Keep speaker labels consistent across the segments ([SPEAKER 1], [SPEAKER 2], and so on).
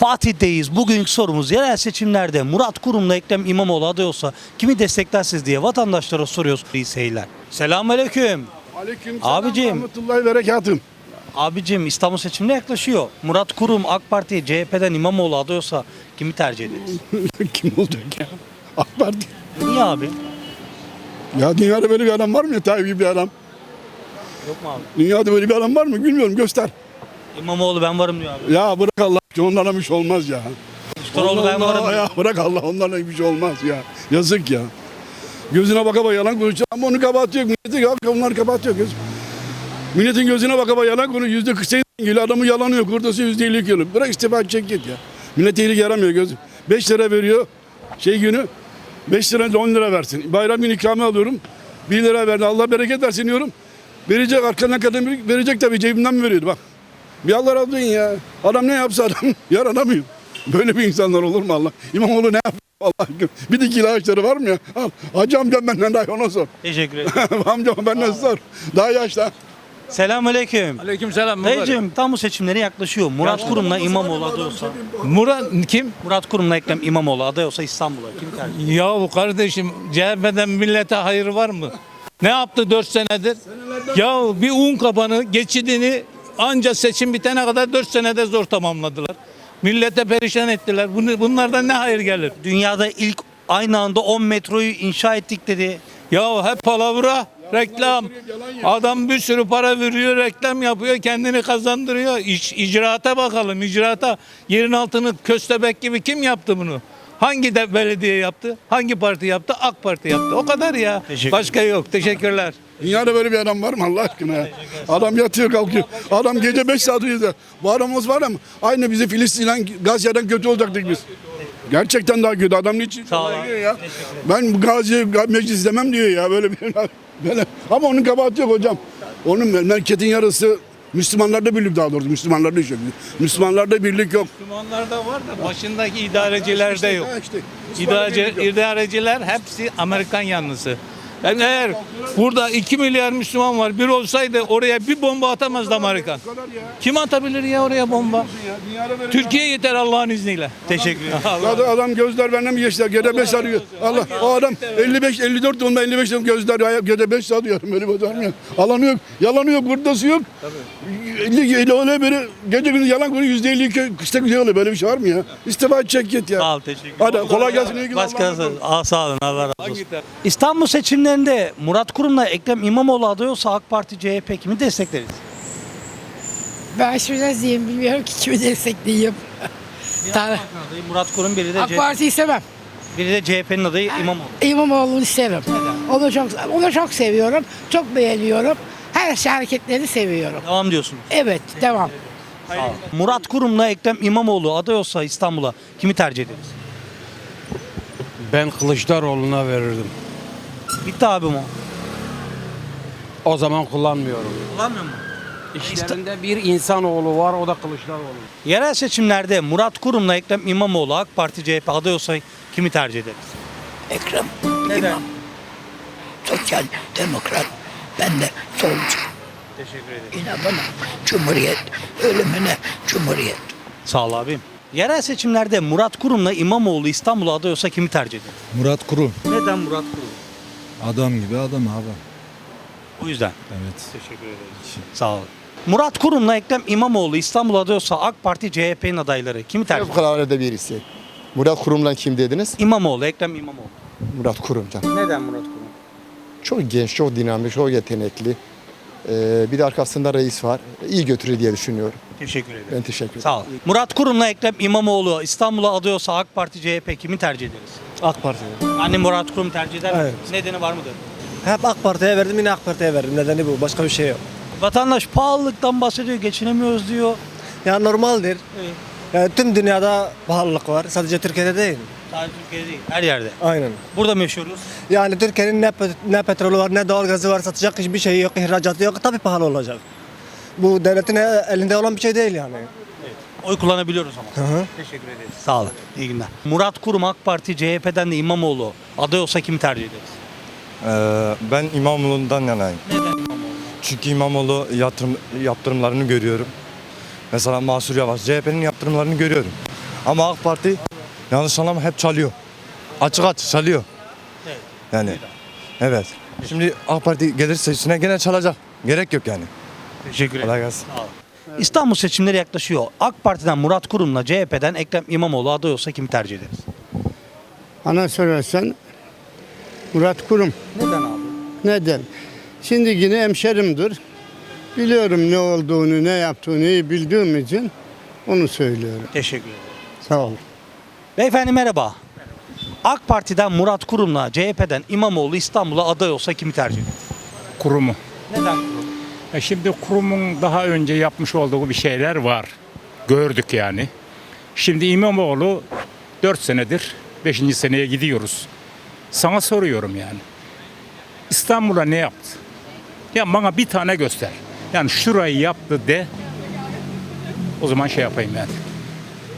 [SPEAKER 1] Fatih'teyiz. Bugünkü sorumuz yerel seçimlerde Murat Kurum'la Ekrem İmamoğlu aday olsa kimi desteklersiniz diye vatandaşlara soruyoruz. İyi seyirler. Selamünaleyküm.
[SPEAKER 2] Aleyküm
[SPEAKER 1] Abicim.
[SPEAKER 2] Rahmetullahi berekatüm.
[SPEAKER 1] Abicim İstanbul seçimine yaklaşıyor. Murat Kurum AK Parti CHP'den İmamoğlu aday olsa kimi tercih ederiz?
[SPEAKER 2] Kim olacak ya? AK Parti.
[SPEAKER 1] Niye abi?
[SPEAKER 2] Ya dünyada böyle bir adam var mı ya Tayyip gibi bir adam?
[SPEAKER 1] Yok mu abi?
[SPEAKER 2] Dünyada böyle bir adam var mı? Bilmiyorum göster.
[SPEAKER 1] İmamoğlu ben varım diyor abi.
[SPEAKER 2] Ya bırak Allah onlarla bir şey olmaz ya.
[SPEAKER 1] Kılıçdaroğlu ben varım.
[SPEAKER 2] Ya bırak Allah onlarla bir şey olmaz ya. Yazık ya. Gözüne baka baka yalan konuşuyor ama onu kapatıyor. Milleti ya onlar kapatıyor göz. Milletin gözüne baka baka yalan konuşuyor. Yüzde 48 geliyor adamı yalanıyor. Kurdası yüzde 50 geliyor. Bırak istifa çek git ya. Millet iyilik yaramıyor göz. 5 lira veriyor şey günü. 5 lira 10 lira versin. Bayram günü ikame alıyorum. 1 lira verdi. Allah bereket versin diyorum. Verecek arkadan kadın verecek tabii cebimden mi veriyordu bak. Bir Allah razı olsun ya. Adam ne yapsa adam yaranamıyor. Böyle bir insanlar olur mu Allah? İmamoğlu ne yapıyor Allah? Bir dikili ağaçları var mı ya? Al. Hacı amcam benden daha ona sor.
[SPEAKER 1] Teşekkür ederim.
[SPEAKER 2] amcam benden sor. Daha yaşlı.
[SPEAKER 1] Selamünaleyküm.
[SPEAKER 3] Aleykümselam.
[SPEAKER 1] Dayıcım İstanbul seçimleri yaklaşıyor. Murat Kurum'la İmamoğlu aday olsa.
[SPEAKER 3] Murat kim?
[SPEAKER 1] Murat Kurum'la Ekrem İmamoğlu aday olsa İstanbul'a kim tercih
[SPEAKER 3] Yahu kardeşim CHP'den millete hayır var mı? Ne yaptı 4 senedir? Ya bir un kapanı geçidini anca seçim bitene kadar 4 senede zor tamamladılar. Millete perişan ettiler. Bunu- Bunlardan ne hayır gelir?
[SPEAKER 1] Dünyada ilk aynı anda 10 metroyu inşa ettik dedi.
[SPEAKER 3] Ya hep palavra, reklam. Adam bir sürü para veriyor, reklam yapıyor, kendini kazandırıyor. İş, icraata bakalım, icraata. Yerin altını köstebek gibi kim yaptı bunu? Hangi de belediye yaptı? Hangi parti yaptı? AK Parti yaptı. O kadar ya.
[SPEAKER 1] Teşekkür
[SPEAKER 3] Başka yok. Teşekkürler.
[SPEAKER 2] Dünyada böyle bir adam var mı Allah aşkına ya? Adam yatıyor kalkıyor. Adam gece 5 saat uyuyor. Bu adamımız var ama aynı bizi Filistin'den Gazze'den kötü olacaktık biz. Gerçekten daha kötü. Adam niçin
[SPEAKER 1] Sağ ol
[SPEAKER 2] olay
[SPEAKER 1] abi.
[SPEAKER 2] diyor ya? Ben Gazi meclis izlemem diyor ya böyle bir böyle. Ama onun kabahati yok hocam. Onun memleketin yarısı Müslümanlarda birlik daha doğrusu Müslümanlarda iş yok. Müslümanlarda birlik yok.
[SPEAKER 3] Müslümanlarda var da başındaki idarecilerde yok.
[SPEAKER 2] Ha işte.
[SPEAKER 3] İdareci, idareciler hepsi Amerikan yanlısı. Yani eğer burada 2 milyar Müslüman var, bir olsaydı oraya bir bomba atamazdı Amerikan. Kim atabilir ya oraya bomba? Türkiye yeter Allah'ın izniyle.
[SPEAKER 1] Teşekkür ederim.
[SPEAKER 2] Adam, adam gözler benden mi geçti? Gece 5 arıyor. Allah o adam 55 54 doğumda 55 doğum gözler ayak gece 5 saat diyorum böyle bir adam ya. Alanı yok, yalanı yok, buradası yok. Tabii. Öyle böyle gece gündüz yalan konu yüzde 52 kışta güzel oluyor. Böyle bir şey var mı ya? İstifa çek git ya.
[SPEAKER 1] Sağ ol teşekkür ederim.
[SPEAKER 2] Hadi kolay gelsin. iyi günler.
[SPEAKER 1] Başkası. Aa, sağ olun Allah razı olsun. İstanbul seçimlerinde Murat Kurum'la Ekrem İmamoğlu aday olsa AK Parti CHP kimi destekleriz?
[SPEAKER 4] Ben ne diyeyim bilmiyorum ki kimi destekleyeyim. Tabii.
[SPEAKER 1] Adayı Murat Kurum biri de,
[SPEAKER 4] AK
[SPEAKER 1] C-
[SPEAKER 4] Parti istemem.
[SPEAKER 1] biri de CHP'nin adayı İmamoğlu.
[SPEAKER 4] İmamoğlu'nu isterim. Onu çok onu çok seviyorum. Çok beğeniyorum. Her şey hareketlerini seviyorum.
[SPEAKER 1] Devam diyorsunuz.
[SPEAKER 4] Evet, devam.
[SPEAKER 1] Sağ. Murat Kurum'la Ekrem İmamoğlu aday olsa İstanbul'a kimi tercih ederiz?
[SPEAKER 5] Ben Kılıçdaroğlu'na verirdim.
[SPEAKER 1] Bitti abim o.
[SPEAKER 5] O zaman kullanmıyorum.
[SPEAKER 1] Kullanmıyor mu?
[SPEAKER 5] İşlerinde bir insanoğlu var o da Kılıçdaroğlu.
[SPEAKER 1] Yerel seçimlerde Murat Kurum'la Ekrem İmamoğlu AK Parti CHP aday olsa kimi tercih ederiz?
[SPEAKER 6] Ekrem
[SPEAKER 1] Neden?
[SPEAKER 6] sosyal demokrat ben de solcu.
[SPEAKER 1] Teşekkür ederim.
[SPEAKER 6] İnanın cumhuriyet ölümüne cumhuriyet.
[SPEAKER 1] Sağ ol abim. Yerel seçimlerde Murat Kurum'la İmamoğlu İstanbul'a aday olsa kimi tercih ederiz?
[SPEAKER 7] Murat Kurum.
[SPEAKER 1] Neden Murat Kurum?
[SPEAKER 7] Adam gibi adam abi.
[SPEAKER 1] O yüzden.
[SPEAKER 7] Evet.
[SPEAKER 1] Teşekkür ederiz. Sağ ol. Murat Kurum'la Ekrem İmamoğlu İstanbul'a aday olsa AK Parti CHP'nin adayları kimi tercih eder?
[SPEAKER 8] Fevkalade birisi. Murat Kurum'la kim dediniz?
[SPEAKER 1] İmamoğlu, Ekrem İmamoğlu.
[SPEAKER 8] Murat Kurum canım.
[SPEAKER 1] Neden Murat Kurum?
[SPEAKER 8] Çok genç, çok dinamik, çok yetenekli. Ee, bir de arkasında reis var. İyi götürür diye düşünüyorum.
[SPEAKER 1] Teşekkür ederim.
[SPEAKER 8] Ben teşekkür ederim.
[SPEAKER 1] Sağ ol. Murat Kurum'la Ekrem İmamoğlu İstanbul'a aday olsa AK Parti CHP kimi tercih ederiz?
[SPEAKER 9] AK Parti.
[SPEAKER 1] Anne Murat Kurum tercih eder mi?
[SPEAKER 9] Evet.
[SPEAKER 1] Nedeni var mıdır?
[SPEAKER 9] Hep AK Parti'ye verdim yine AK Parti'ye verdim. Nedeni bu. Başka bir şey yok.
[SPEAKER 1] Vatandaş pahalılıktan bahsediyor, geçinemiyoruz diyor.
[SPEAKER 9] Ya normaldir.
[SPEAKER 1] Evet.
[SPEAKER 9] Yani tüm dünyada pahalılık var. Sadece Türkiye'de değil.
[SPEAKER 1] Sadece Türkiye'de değil, her yerde.
[SPEAKER 9] Aynen.
[SPEAKER 1] Burada mı yaşıyoruz?
[SPEAKER 9] Yani Türkiye'nin ne, pet- ne petrolü var ne doğalgazı var satacak hiçbir şey yok. ihracatı yok. Tabii pahalı olacak. Bu devletin elinde olan bir şey değil yani.
[SPEAKER 1] Oy kullanabiliyoruz ama.
[SPEAKER 9] Hı hı.
[SPEAKER 1] Teşekkür ederiz. Sağ olun. İyi günler. Murat Kurum AK Parti CHP'den de İmamoğlu aday olsa kimi tercih ederiz?
[SPEAKER 10] Ee, ben İmamoğlu'ndan yanayım.
[SPEAKER 1] Neden İmamoğlu?
[SPEAKER 10] Çünkü İmamoğlu yatırım, yaptırımlarını görüyorum. Mesela Mahsur Yavaş, CHP'nin yaptırımlarını görüyorum. Ama AK Parti yanlış anlama hep çalıyor. Açık açık çalıyor. Yani evet. Şimdi AK Parti gelirse üstüne gene çalacak. Gerek yok yani.
[SPEAKER 1] Teşekkür ederim.
[SPEAKER 10] Kolay gelsin.
[SPEAKER 1] İstanbul seçimleri yaklaşıyor. AK Parti'den Murat Kurum'la CHP'den Ekrem İmamoğlu aday olsa kimi tercih ederiz?
[SPEAKER 11] Bana sorarsan Murat Kurum.
[SPEAKER 1] Neden abi?
[SPEAKER 11] Neden? Şimdi yine hemşerimdir. Biliyorum ne olduğunu, ne yaptığını iyi bildiğim için onu söylüyorum.
[SPEAKER 1] Teşekkür ederim.
[SPEAKER 11] Sağ ol.
[SPEAKER 1] Beyefendi merhaba. AK Parti'den Murat Kurum'la CHP'den İmamoğlu İstanbul'a aday olsa kimi tercih ederiz?
[SPEAKER 12] Kurumu.
[SPEAKER 1] Neden?
[SPEAKER 12] E şimdi kurumun daha önce yapmış olduğu bir şeyler var. Gördük yani. Şimdi İmamoğlu 4 senedir 5. seneye gidiyoruz. Sana soruyorum yani. İstanbul'a ne yaptı? Ya bana bir tane göster. Yani şurayı yaptı de. O zaman şey yapayım yani.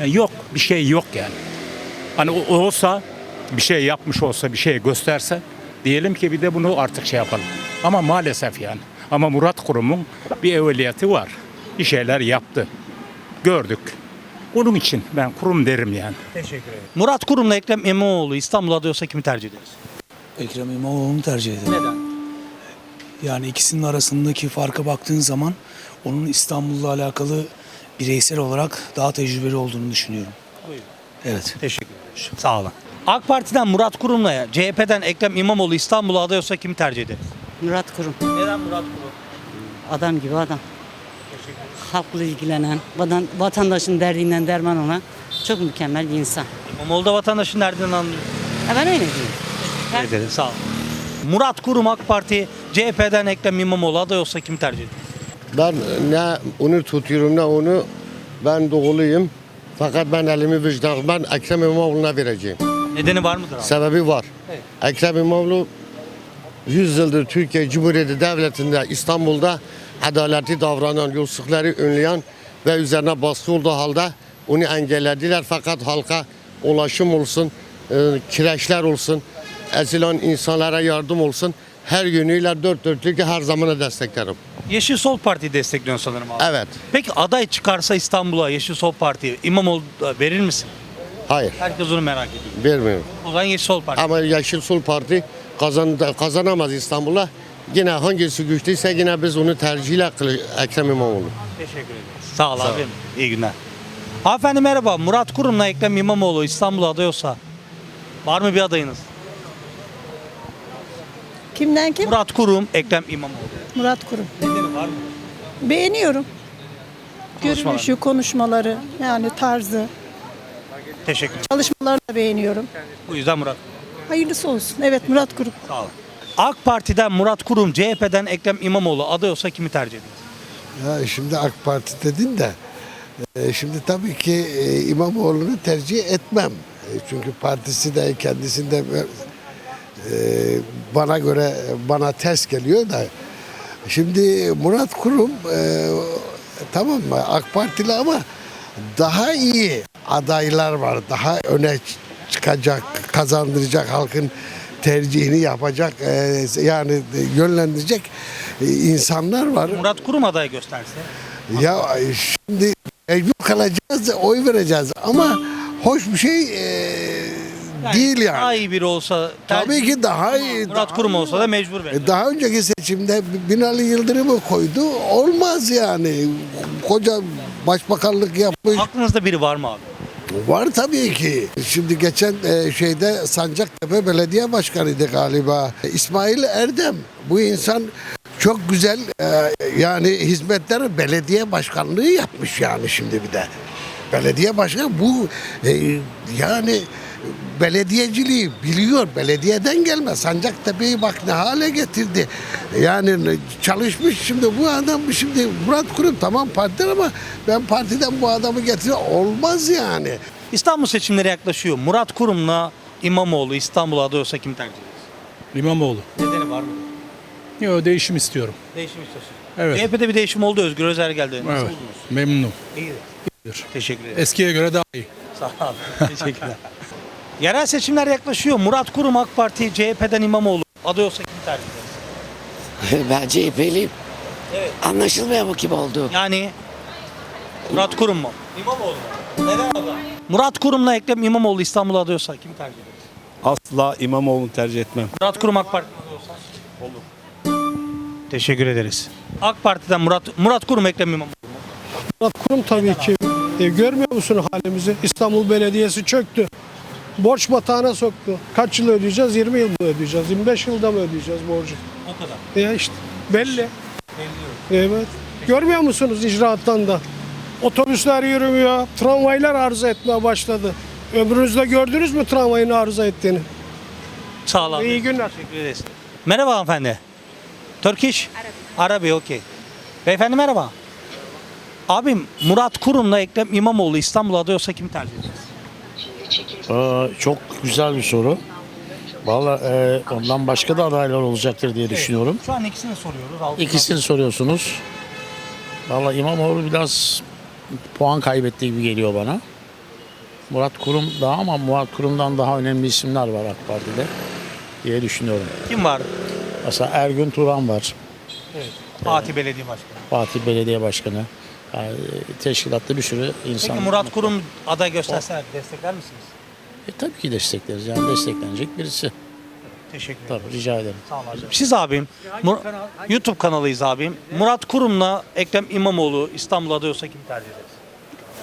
[SPEAKER 12] Yani yok bir şey yok yani. Hani olsa bir şey yapmış olsa bir şey gösterse diyelim ki bir de bunu artık şey yapalım. Ama maalesef yani. Ama Murat Kurum'un bir evveliyatı var. Bir şeyler yaptı. Gördük. Onun için ben kurum derim yani.
[SPEAKER 1] Teşekkür ederim. Murat Kurum'la Ekrem İmamoğlu İstanbul'a aday olsa kimi tercih ederiz?
[SPEAKER 6] Ekrem İmamoğlu'nu tercih ederim.
[SPEAKER 1] Neden?
[SPEAKER 6] Yani ikisinin arasındaki farka baktığın zaman onun İstanbul'la alakalı bireysel olarak daha tecrübeli olduğunu düşünüyorum. Evet.
[SPEAKER 1] Teşekkür ederim. Sağ olun. AK Parti'den Murat Kurum'la CHP'den Ekrem İmamoğlu İstanbul'a aday olsa kimi tercih ederiz?
[SPEAKER 13] Murat Kurum.
[SPEAKER 1] Neden Murat Kurum?
[SPEAKER 13] Adam gibi adam. Halkla ilgilenen, vatan, vatandaşın derdinden derman olan çok mükemmel bir insan.
[SPEAKER 1] İmamoğlu da vatandaşın derdinden anlıyor.
[SPEAKER 13] Ha, ben öyle diyeyim.
[SPEAKER 1] Teşekkür ederim. Sağ olun. Murat Kurum AK Parti CHP'den Ekrem İmamoğlu aday olsa kimi tercih ederiz?
[SPEAKER 11] Ben ne onu tutuyorum ne onu ben doğuluyum. Fakat ben elimi vicdan ben Ekrem İmamoğlu'na vereceğim.
[SPEAKER 1] Nedeni var mıdır abi?
[SPEAKER 11] Sebebi var.
[SPEAKER 1] Evet.
[SPEAKER 11] Ekrem İmamoğlu 100 yıldır Türkiye Cumhuriyeti Devleti'nde İstanbul'da adaleti davranan, yolsuzlukları önleyen ve üzerine baskı olduğu halde onu engellediler. Fakat halka ulaşım olsun, e, kireçler olsun, ezilen insanlara yardım olsun. Her yönüyle dört dörtlük her zamana desteklerim.
[SPEAKER 1] Yeşil Sol Parti destekliyor sanırım abi.
[SPEAKER 11] Evet,
[SPEAKER 1] Peki aday çıkarsa İstanbul'a Yeşil Sol Parti'ye İmamoğlu da verir misin?
[SPEAKER 11] hayır
[SPEAKER 1] Herkes onu merak ediyor.
[SPEAKER 11] vermiyorum.
[SPEAKER 1] O zaman Yeşil Sol Parti.
[SPEAKER 11] Ama Yeşil Sol Parti kazan, kazanamaz İstanbul'a. Yine hangisi güçlüyse yine biz onu tercihle kılı- Ekrem İmamoğlu.
[SPEAKER 1] Teşekkür ederiz. Sağ ol abim. İyi günler. Hanımefendi merhaba. Murat Kurum'la Ekrem İmamoğlu İstanbul'a aday olsa var mı bir adayınız?
[SPEAKER 13] Kimden kim?
[SPEAKER 1] Murat Kurum, Ekrem İmamoğlu.
[SPEAKER 13] Murat Kurum.
[SPEAKER 1] Var mı?
[SPEAKER 13] Beğeniyorum. Görünüşü, konuşmaları, yani tarzı,
[SPEAKER 1] Teşekkür ederim.
[SPEAKER 13] çalışmalarını da beğeniyorum.
[SPEAKER 1] Bu yüzden Murat.
[SPEAKER 13] Hayırlısı olsun. Evet Murat Kurum.
[SPEAKER 1] Sağ olun. AK Parti'den Murat Kurum, CHP'den Ekrem İmamoğlu aday olsa kimi tercih ederiz?
[SPEAKER 11] Ya şimdi AK Parti dedin de e, şimdi tabii ki e, İmamoğlu'nu tercih etmem. E, Çünkü partisi de kendisi de e, bana göre bana ters geliyor da şimdi Murat Kurum e, tamam mı AK Partili ama daha iyi adaylar var. Daha öne çıkacak, kazandıracak halkın tercihini yapacak e, yani yönlendirecek e, insanlar var.
[SPEAKER 1] Murat Kurum aday gösterse.
[SPEAKER 11] Ya şimdi mecbur kalacağız, oy vereceğiz ama hoş bir şey e, değil yani.
[SPEAKER 1] Daha iyi biri olsa
[SPEAKER 11] Tabii ki daha iyi.
[SPEAKER 1] Murat
[SPEAKER 11] daha
[SPEAKER 1] Kurum
[SPEAKER 11] iyi.
[SPEAKER 1] olsa da mecbur verir.
[SPEAKER 11] E, Daha önceki seçimde Binali Yıldırım'ı koydu. Olmaz yani. Koca başbakanlık yapmış.
[SPEAKER 1] Aklınızda biri var mı abi?
[SPEAKER 11] Var tabii ki. Şimdi geçen e, şeyde Sancaktepe Belediye Başkanı'ydı galiba. İsmail Erdem. Bu insan çok güzel e, yani hizmetler belediye başkanlığı yapmış yani şimdi bir de. Belediye başkanı bu e, yani belediyeciliği biliyor. Belediyeden gelme. Sancaktepe'yi bak ne hale getirdi. Yani çalışmış şimdi bu adam şimdi Murat Kurum tamam partiden ama ben partiden bu adamı getiriyor. Olmaz yani.
[SPEAKER 1] İstanbul seçimleri yaklaşıyor. Murat Kurum'la İmamoğlu İstanbul'a aday olsa kimi tercih ederiz?
[SPEAKER 12] İmamoğlu.
[SPEAKER 1] Nedeni var mı?
[SPEAKER 12] Yok değişim istiyorum.
[SPEAKER 1] Değişim istiyorsun.
[SPEAKER 12] Evet.
[SPEAKER 1] CHP'de bir değişim oldu. Özgür Özel geldi. Nasıl
[SPEAKER 12] Evet.
[SPEAKER 1] buldunuz?
[SPEAKER 12] Memnunum.
[SPEAKER 1] İyi. Teşekkür ederim.
[SPEAKER 12] Eskiye göre daha iyi.
[SPEAKER 1] Sağ olun. Teşekkürler. Yerel seçimler yaklaşıyor. Murat Kurum AK Parti, CHP'den İmamoğlu aday olsa kimi tercih ederiz?
[SPEAKER 6] Ben CHP'liyim.
[SPEAKER 1] Evet.
[SPEAKER 6] Anlaşılmıyor mu kim oldu?
[SPEAKER 1] Yani Murat Kurum mu? İmamoğlu mu? Neden abi? Murat Kurum'la Ekrem İmamoğlu İstanbul'a adıyorsa kimi tercih ederiz?
[SPEAKER 14] Asla İmamoğlu'nu tercih etmem.
[SPEAKER 1] Murat Kurum AK Parti'den adıyorsa? Olur. Teşekkür ederiz. AK Parti'den Murat Murat Kurum Ekrem İmamoğlu.
[SPEAKER 9] Murat Kurum tabii ki. E, görmüyor musun halimizi? İstanbul Belediyesi çöktü. Borç batağına soktu. Kaç yıl ödeyeceğiz? 20 yıl mı ödeyeceğiz? 25 yılda mı ödeyeceğiz borcu?
[SPEAKER 1] O kadar.
[SPEAKER 9] Ya işte belli. Evet. Görmüyor musunuz icraattan da? Otobüsler yürümüyor. Tramvaylar arıza etmeye başladı. Ömrünüzde gördünüz mü tramvayın arıza ettiğini?
[SPEAKER 1] Sağ ol abi.
[SPEAKER 9] İyi günler.
[SPEAKER 1] Teşekkür ederiz. Merhaba hanımefendi. Turkish? Arabi. Arabi okey. Beyefendi merhaba. Abim Murat Kurum'la Ekrem İmamoğlu İstanbul'a adıyorsa kimi tercih ederiz?
[SPEAKER 14] çok güzel bir soru. Valla e, ondan başka da adaylar olacaktır diye düşünüyorum.
[SPEAKER 1] Şu an ikisini soruyoruz.
[SPEAKER 14] İkisini soruyorsunuz. Valla İmamoğlu biraz puan kaybetti gibi geliyor bana. Murat Kurum daha ama Murat Kurum'dan daha önemli isimler var AK Parti'de diye düşünüyorum.
[SPEAKER 1] Kim var?
[SPEAKER 14] Mesela Ergün Turan var.
[SPEAKER 1] Fatih Belediye Başkanı.
[SPEAKER 14] Fatih Belediye Başkanı. Yani teşkilatta bir sürü insan.
[SPEAKER 1] Peki Murat Kurum aday gösterse destekler misiniz?
[SPEAKER 14] E, tabii ki destekleriz. Yani desteklenecek birisi.
[SPEAKER 1] Teşekkür ederim.
[SPEAKER 14] Tabii rica ederim.
[SPEAKER 1] Sağ olun abicim. Siz abim, Mur- YouTube kanalıyız abim. Murat Kurum'la Ekrem İmamoğlu İstanbul'a adıyorsa kimi tercih ederiz?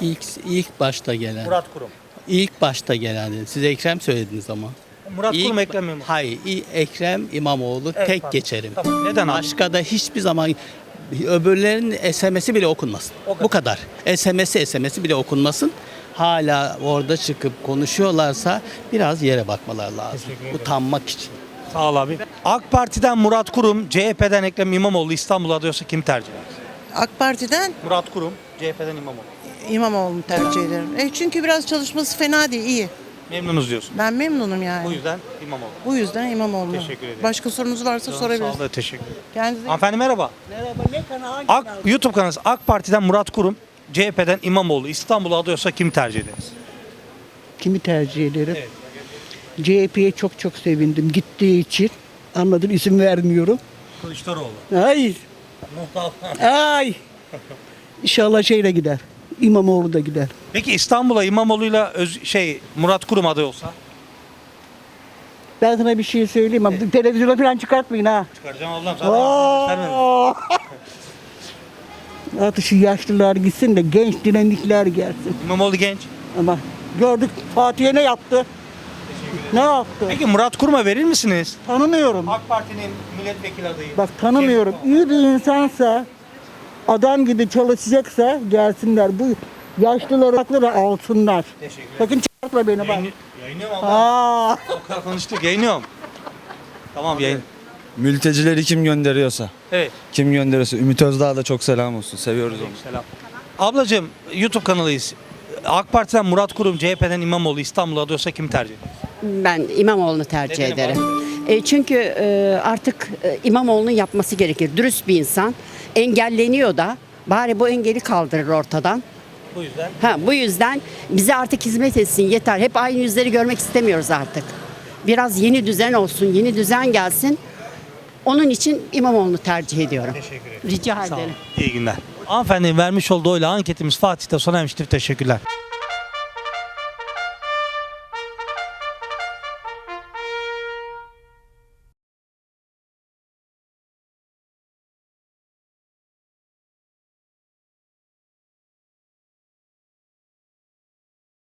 [SPEAKER 5] İlk, ilk başta gelen.
[SPEAKER 1] Murat Kurum.
[SPEAKER 5] İlk başta gelen. Siz Ekrem söylediniz ama.
[SPEAKER 1] Murat
[SPEAKER 5] İlk-
[SPEAKER 1] Kurum Ekrem İmamoğlu.
[SPEAKER 5] Hayır, İ- Ekrem İmamoğlu
[SPEAKER 1] Evet,
[SPEAKER 5] tek
[SPEAKER 1] pardon.
[SPEAKER 5] geçerim.
[SPEAKER 1] Tamam. Neden abi?
[SPEAKER 5] Başka da hiçbir zaman öbürlerinin SMS'i bile okunmasın.
[SPEAKER 1] O kadar.
[SPEAKER 5] Bu kadar. SMS'i SMS'i bile okunmasın. Hala orada çıkıp konuşuyorlarsa biraz yere bakmalar lazım. Utanmak için.
[SPEAKER 1] Sağ ol abi. AK Parti'den Murat Kurum, CHP'den Ekrem İmamoğlu İstanbul'a adıyorsa kimi tercih ederiz?
[SPEAKER 15] AK Parti'den
[SPEAKER 1] Murat Kurum, CHP'den İmamoğlu.
[SPEAKER 15] İmamoğlu'nu tercih ederim. E çünkü biraz çalışması fena değil, iyi.
[SPEAKER 1] Memnunuz diyorsun.
[SPEAKER 15] Ben memnunum yani.
[SPEAKER 1] Bu yüzden İmamoğlu.
[SPEAKER 15] Bu yüzden İmamoğlu.
[SPEAKER 1] Teşekkür ederim.
[SPEAKER 15] Başka sorunuz varsa
[SPEAKER 1] Sağ
[SPEAKER 15] sorabilirsiniz.
[SPEAKER 1] olun, teşekkür ederim.
[SPEAKER 15] Kendinize
[SPEAKER 1] Hanımefendi merhaba.
[SPEAKER 15] Merhaba, ne kanal?
[SPEAKER 1] AK, YouTube kanalı AK Parti'den Murat Kurum, CHP'den İmamoğlu İstanbul'a adıyorsa kimi tercih ederiz?
[SPEAKER 9] Kimi tercih ederim?
[SPEAKER 1] Evet.
[SPEAKER 9] CHP'ye çok çok sevindim gittiği için. Anladın isim vermiyorum.
[SPEAKER 1] Kılıçdaroğlu.
[SPEAKER 9] Hayır. Ay. İnşallah şeyle gider. İmamoğlu da gider.
[SPEAKER 1] Peki İstanbul'a İmamoğlu'yla öz, şey Murat Kurum aday olsa?
[SPEAKER 9] Ben sana bir şey söyleyeyim ama televizyona falan çıkartmayın ha.
[SPEAKER 1] Çıkaracağım Allah'ım zaten.
[SPEAKER 9] Aa! Artık şu yaşlılar gitsin de genç dinamikler gelsin.
[SPEAKER 1] İmamoğlu genç.
[SPEAKER 9] Ama gördük Fatih'e ne yaptı? Ne yaptı?
[SPEAKER 1] Peki Murat Kurum'a verir misiniz?
[SPEAKER 9] Tanımıyorum.
[SPEAKER 1] AK Parti'nin milletvekili adayı.
[SPEAKER 9] Bak tanımıyorum. İyi bir insansa, adam gibi çalışacaksa gelsinler. Bu yaşlıları hakları alsınlar.
[SPEAKER 1] Teşekkür ederim.
[SPEAKER 9] Sakın çıkartma beni bak.
[SPEAKER 1] Yayını- Yayınlıyorum abla.
[SPEAKER 9] Aa.
[SPEAKER 1] O kadar konuştuk yayınlıyorum. Tamam yayın.
[SPEAKER 10] Mültecileri kim gönderiyorsa,
[SPEAKER 1] Evet.
[SPEAKER 10] kim gönderiyorsa Ümit Özdağ'a da çok selam olsun. Seviyoruz onu.
[SPEAKER 1] Selam. Ablacığım YouTube kanalıyız. AK Parti'den Murat Kurum, CHP'den İmamoğlu İstanbul'a adıyorsa kimi tercih ederiz?
[SPEAKER 4] Ben İmamoğlu'nu tercih
[SPEAKER 1] Neden
[SPEAKER 4] ederim. E, çünkü e, artık e, İmamoğlu'nun yapması gerekir. Dürüst bir insan. Engelleniyor da. Bari bu engeli kaldırır ortadan.
[SPEAKER 1] Bu yüzden.
[SPEAKER 4] Ha, bu yüzden bize artık hizmet etsin yeter. Hep aynı yüzleri görmek istemiyoruz artık. Biraz yeni düzen olsun, yeni düzen gelsin. Onun için İmamoğlu'nu tercih ediyorum.
[SPEAKER 1] Teşekkür ederim.
[SPEAKER 4] Rica
[SPEAKER 1] Sağ olun.
[SPEAKER 4] ederim.
[SPEAKER 1] İyi günler. Hanımefendinin vermiş olduğu oyla anketimiz Fatih'te sona ermiştir. Teşekkürler.